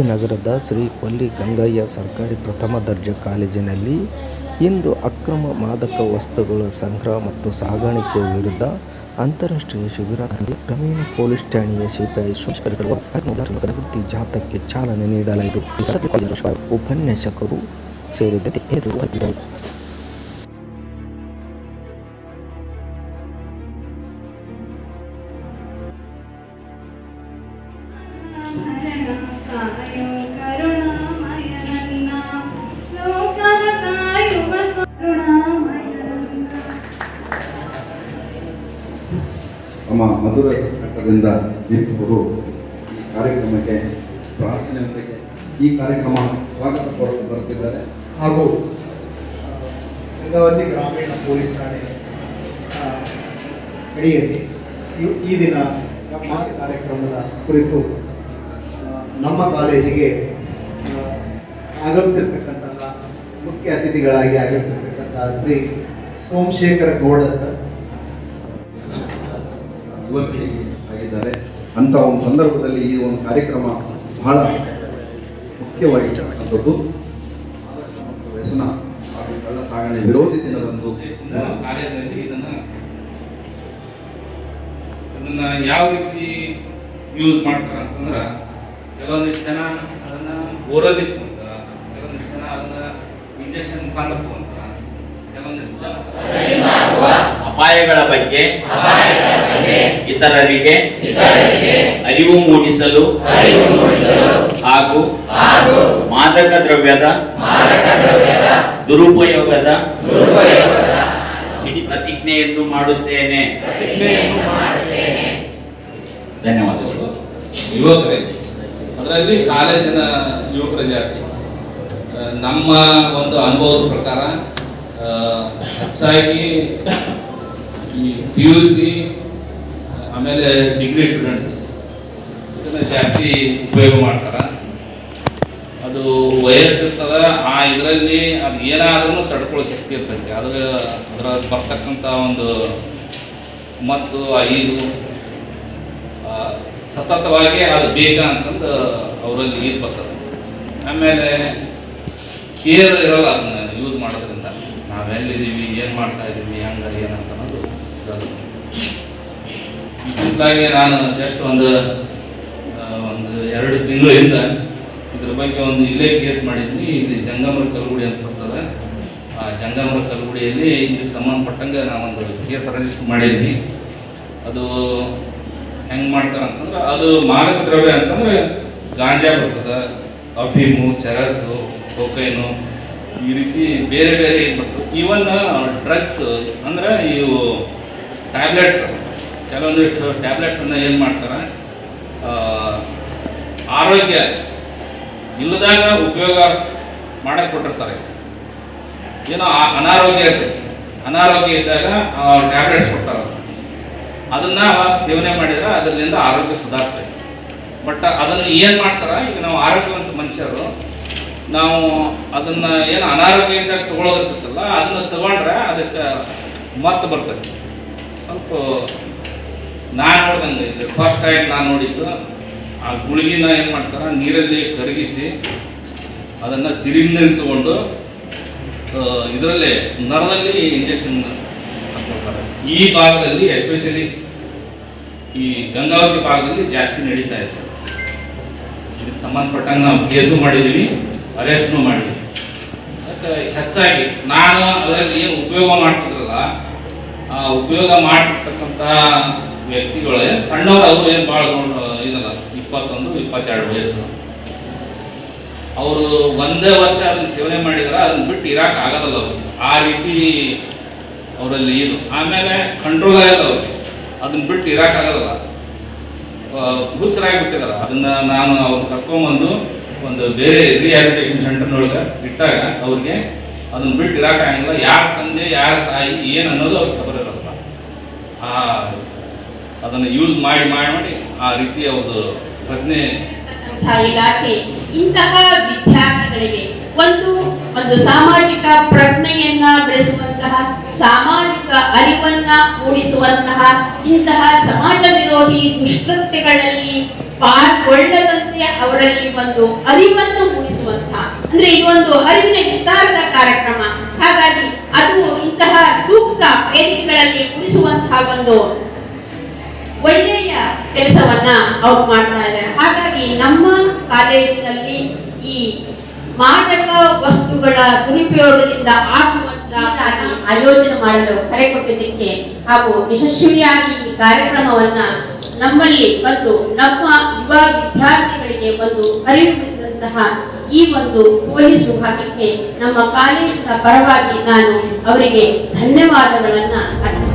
ನಗರದ ಶ್ರೀ ಕೊಲ್ಲಿ ಗಂಗಯ್ಯ ಸರ್ಕಾರಿ ಪ್ರಥಮ ದರ್ಜೆ ಕಾಲೇಜಿನಲ್ಲಿ ಇಂದು ಅಕ್ರಮ ಮಾದಕ ವಸ್ತುಗಳ ಸಂಗ್ರಹ ಮತ್ತು ಸಾಗಾಣಿಕೆ ವಿರುದ್ಧ ಅಂತಾರಾಷ್ಟ್ರೀಯ ಶಿಬಿರ ಗ್ರಾಮೀಣ ಪೊಲೀಸ್ ಠಾಣೆಯ ಸಿಪಿಐ ಜಾಗೃತಿ ಜಾಥಾಕ್ಕೆ ಚಾಲನೆ ನೀಡಲಾಯಿತು. ಉಪನ್ಯಾಸಕರು ಸೇರಿದಂತೆ ನಮ್ಮ ಮಧುರ ಕಟ್ಟದಿಂದ ದೀಪವರು ಈ ಕಾರ್ಯಕ್ರಮಕ್ಕೆ ಪ್ರಾರ್ಥನೆಯೊಂದಿಗೆ ಈ ಕಾರ್ಯಕ್ರಮ ಸ್ವಾಗತ ಕೋರಲು ಬರುತ್ತಿದ್ದಾರೆ. ಹಾಗೂ ಗಂಗಾವತಿ ಗ್ರಾಮೀಣ ಪೊಲೀಸ್ ಠಾಣೆ ಅಡಿಯಲ್ಲಿ ಈ- ದಿನ ನಮ್ಮ ಕಾರ್ಯಕ್ರಮದ ಕುರಿತು ನಮ್ಮ ಕಾಲೇಜಿಗೆ ಆಗಮಿಸಿರ್ತಕ್ಕಂತಹ ಮುಖ್ಯ ಅತಿಥಿಗಳಾಗಿ ಆಗಮಿಸಿರ್ತಕ್ಕಂತಹ ಶ್ರೀ ಸೋಮಶೇಖರ ಗೌಡ ಸರ್. ಯುವಕರಿಗೆ ಆಗಿದ್ದಾರೆ. ಅಂತ ಒಂದು ಸಂದರ್ಭದಲ್ಲಿ ಈ ಒಂದು ಕಾರ್ಯಕ್ರಮ ಬಹಳ ಮುಖ್ಯವಾಗಿರ್ತಕ್ಕಂಥದ್ದು. ಮತ್ತು ವ್ಯಸನ ಹಾಗೂ ಕಳ್ಳ ಸಾಗಣೆ ವಿರೋಧಿ ದಿನದಂದು ಕಾರ್ಯದಲ್ಲಿ ಇದನ್ನ ಅದನ್ನು ಯಾವ ರೀತಿ ಯೂಸ್ ಮಾಡ್ತಾರೆ ಅಂತಂದ್ರ ಕೆಲವೊಂದಿಷ್ಟು ಜನ ಅದನ್ನ ಓರಲ್ಲಿ ಕೆಲವೊಂದಿಷ್ಟು ಜನ ಅದನ್ನ ಇಂಜೆಕ್ಷನ್ ಮುಖಾಂತರ ತಗೊಂತಾರ ಕೆಲವೊಂದಿಷ್ಟು ಜನ ಅಪಾಯಗಳ ಬಗ್ಗೆ ಇತರರಿಗೆ ಅರಿವು ಮೂಡಿಸಲು ಹಾಗೂ ಮಾದಕ ದ್ರವ್ಯದ ದುರುಪಯೋಗದ ಇಡೀ ಪ್ರತಿಜ್ಞೆಯನ್ನು ಮಾಡುತ್ತೇನೆ. ಧನ್ಯವಾದಗಳು. ಯುವಕರೇ ಅದರಲ್ಲಿ ಕಾಲೇಜಿನ ಯುವಕರು ಜಾಸ್ತಿ. ನಮ್ಮ ಒಂದು ಅನುಭವದ ಪ್ರಕಾರ ಹೆಚ್ಚಾಗಿ ಈ ಪಿ ಯು ಸಿ ಆಮೇಲೆ ಡಿಗ್ರಿ ಸ್ಟೂಡೆಂಟ್ಸ್ ಇದನ್ನು ಜಾಸ್ತಿ ಉಪಯೋಗ ಮಾಡ್ತಾರೆ. ಅದು ವಯಸ್ಸಿರ್ತದ, ಆ ಇದರಲ್ಲಿ ಅದು ಏನಾದ್ರೂ ತಡ್ಕೊಳ್ಳೋ ಶಕ್ತಿ ಇರ್ತೈತೆ. ಅದು ಅದರ ಬರ್ತಕ್ಕಂಥ ಒಂದು ಮತ್ತು ಐದು ಸತತವಾಗಿ ಅದು ಬೇಗ ಅಂತಂದು ಅವರಲ್ಲಿ ನೀರು ಬರ್ತದೆ. ಆಮೇಲೆ ಕೇರ್ ಇರೋಲ್ಲ ಅದನ್ನ ಯೂಸ್ ಮಾಡೋದ್ರಿಂದ. ನಾವೆಲ್ಲಿದ್ದೀವಿ, ಏನು ಮಾಡ್ತಾ ಇದ್ದೀವಿ ಹಂಗ ಏನಂತ ಅನ್ನೋದು ಇರಲ್ಲ. ನಾನು ಜಸ್ಟ್ ಒಂದು ಒಂದು ಎರಡು ತಿಂಗಳಿಂದ ಇದ್ರ ಬಗ್ಗೆ ಒಂದು ಇಲ್ಲೇ ಕೇಸ್ ಮಾಡಿದ್ವಿ. ಇಲ್ಲಿ ಜಂಗಮರ ಕಲ್ಗುಡಿ ಅಂತ ಬರ್ತದೆ. ಆ ಜಂಗಮರ ಕಲ್ಗುಡಿಯಲ್ಲಿ ಇದಕ್ಕೆ ಸಂಬಂಧಪಟ್ಟಂಗೆ ನಾವೊಂದು ಕೇಸ್ ರಿಜಿಸ್ಟರ್ ಮಾಡಿದ್ವಿ. ಅದು ಹೆಂಗ್ ಮಾಡ್ತಾರೆ ಅಂತಂದ್ರೆ ಅದು ಮಾದಕ ದ್ರವ್ಯ ಅಂತಂದ್ರೆ ಗಾಂಜಾ ಬರ್ತದೆ, ಅಫೀಮು ಚರಸ್ಸು ಕೊಕೈನು, ಈ ರೀತಿ ಬೇರೆ ಬೇರೆ ಇದು ಬರ್ತದೆ. ಈವನ್ ಡ್ರಗ್ಸ್ ಅಂದ್ರೆ ಇವು ಟ್ಯಾಬ್ಲೆಟ್ಸ್ ಕೆಲವೊಂದಿಷ್ಟು ಟ್ಯಾಬ್ಲೆಟ್ಸನ್ನು ಏನು ಮಾಡ್ತಾರೆ ಆರೋಗ್ಯ ಇಲ್ಲದಾಗ ಉಪಯೋಗ ಮಾಡಕ್ಕೆ ಕೊಟ್ಟಿರ್ತಾರೆ ಏನೋ ಅನಾರೋಗ್ಯ ಅನಾರೋಗ್ಯ ಇದ್ದಾಗ ಟ್ಯಾಬ್ಲೆಟ್ಸ್ ಕೊಡ್ತಾರೆ. ಅದನ್ನ ಸೇವನೆ ಮಾಡಿದ್ರೆ ಅದರಿಂದ ಆರೋಗ್ಯ ಸುಧಾರಿಸ್ತೈತೆ ಬಟ್ ಅದನ್ನು ಏನು ಮಾಡ್ತಾರೆ, ಈಗ ನಾವು ಆರೋಗ್ಯವಂತ ಮನುಷ್ಯರು, ನಾವು ಅದನ್ನ ಏನು ಅನಾರೋಗ್ಯದಿಂದ ತಗೊಳ್ಳೋದಿರ್ತಲ್ಲ ಅದನ್ನ ತಗೊಂಡ್ರೆ ಅದಕ್ಕೆ ಮತ್ತೆ ಬರ್ತದೆ. ಸ್ವಲ್ಪ ನಾನು ನೋಡ್ದಂಗೆ ಇದು. ಫಸ್ಟ್ ಟೈಮ್ ನಾನು ನೋಡಿದ್ದು, ಆ ಗುಳಿಗಿನ ಏನು ಮಾಡ್ತಾರೆ, ನೀರಲ್ಲಿ ಕರಗಿಸಿ ಅದನ್ನು ಸಿರಿಂಜ್ನಲ್ಲಿ ತಗೊಂಡು ಇದರಲ್ಲಿ ನರದಲ್ಲಿ ಇಂಜೆಕ್ಷನ್ ಹಾಕ್ಕೊಳ್ತಾರೆ ಈ ಭಾಗದಲ್ಲಿ ಎಸ್ಪೆಷಲಿ ಈ ಗಂಗಾವತಿ ಭಾಗದಲ್ಲಿ ಜಾಸ್ತಿ ನಡೀತಾ ಇದೆ. ಇದಕ್ಕೆ ಸಂಬಂಧಪಟ್ಟಂಗೆ ನಾವು ಕೇಸು ಮಾಡಿದ್ದೀವಿ ಅರೆಸ್ಟ್ನು ಮಾಡಿದ್ವಿ. ಹೆಚ್ಚಾಗಿ, ನಾನು ಅದರಲ್ಲಿ ಏನು ಉಪಯೋಗ ಮಾಡ್ತಿದ್ರಲ್ಲ, ಆ ಉಪಯೋಗ ಮಾಡ್ತಕ್ಕಂಥ ವ್ಯಕ್ತಿಗಳೇ ಸಣ್ಣವರು ಅವರು ಏನು ಭಾಳ ಇದಲ್ಲ, ಇಪ್ಪತ್ತೊಂದು, ಇಪ್ಪತ್ತೆರಡು ವಯಸ್ಸು. ಅವರು ಒಂದೇ ವರ್ಷ ಅದನ್ನ ಸೇವನೆ ಮಾಡಿದ್ರೆ, ಅದನ್ನ ಬಿಟ್ಟು ಇರಕ್ಕೆ ಆಗೋದಲ್ಲ ಅವರು. ಆ ರೀತಿ ಅವರಲ್ಲಿ ಏನು? ಆಮೇಲೆ ಕಂಟ್ರೋಲ್ ಆಗಲ್ಲ ಅವ್ರಿಗೆ ಅದನ್ನ ಬಿಟ್ಟು ಹುಚ್ಚರಾಗಿ ಬಿಟ್ಟಿದಾರೆ ಅದನ್ನ ನಾನು ಅವ್ರು ಕರ್ಕೊಂಬಂದು ಒಂದು ಬೇರೆ ರಿಹ್ಯಾಬಿಲಿಟೇಷನ್ ಸೆಂಟರ್ನೊಳಗೆ ಇಟ್ಟಾಗ ಅವ್ರಿಗೆ ಅದನ್ನ ಬಿಟ್ಟು ಇರಕ್ಕಾಗಿಲ್ಲ ಯಾರ ತಂದೆ, ಯಾರ ತಾಯಿ, ಏನು ಅನ್ನೋದು ಅವ್ರಿಗೆ ಖಬರ್ ಇರಲ್ಲ. ಆ, ಅದನ್ನು ಯೂಸ್ ಮಾಡಿ ಮಾಡಿ ಮಾಡಿ ಆ ರೀತಿ ಒಂದು ಪ್ರಜ್ಞೆ ಇಲಾಖೆ ಇಂತಹ ವಿದ್ಯಾರ್ಥಿಗಳಿಗೆ ಒಂದು ಒಂದು ಸಾಮಾಜಿಕ ಪ್ರಜ್ಞೆಯನ್ನ ಬೆಳೆಸುವಂತಹ ಸಾಮಾಜಿಕ ಅರಿವನ್ನ ಮೂಡಿಸುವಂತಹ ಇಂತಹ ಸಮಾಜ ವಿರೋಧಿ ದುಷ್ಕೃತ್ಯಗಳಲ್ಲಿ ಪಾಲ್ಗೊಳ್ಳದಂತೆ ಅವರಲ್ಲಿ ಒಂದು ಅರಿವನ್ನು ಮೂಡಿಸುವಂತಹ. ಅಂದ್ರೆ ಈ ಒಂದು ಅರಿವಿನ ವಿಸ್ತಾರದ ಕಾರ್ಯಕ್ರಮ. ಹಾಗಾಗಿ ಅದು ಇಂತಹ ಸೂಕ್ತ ವೇದಿಕೆಗಳಲ್ಲಿ ಮೂಡಿಸುವಂತಹ ಒಂದು ಒಳ್ಳೆಯ ಕೆಲಸವನ್ನ ಅವ್ರು ಮಾಡ್ತಾ ಇದ್ದಾರೆ. ಹಾಗಾಗಿ ನಮ್ಮ ಕಾಲೇಜಿನಲ್ಲಿ ಈ ಮಾದಕ ವಸ್ತುಗಳ ದುರುಪಯೋಗದಿಂದ ಆಗುವಂತಹ ಆಯೋಜನೆ ಮಾಡಲು ಕರೆ ಕೊಟ್ಟಿದ್ದಕ್ಕೆ ಹಾಗೂ ಯಶಸ್ವಿಯಾಗಿ ಈ ಕಾರ್ಯಕ್ರಮವನ್ನ ನಮ್ಮಲ್ಲಿ ಮತ್ತು ನಮ್ಮ ಯುವ ವಿದ್ಯಾರ್ಥಿಗಳಿಗೆ ಒಂದು ಅರಿವು ಈ ಒಂದು ಪೊಲೀಸ್ ವಿಭಾಗಕ್ಕೆ ನಮ್ಮ ಕಾಲೇಜಿನ ಪರವಾಗಿ ನಾನು ಅವರಿಗೆ ಧನ್ಯವಾದಗಳನ್ನ ಅರ್ಪಿಸುತ್ತೇನೆ.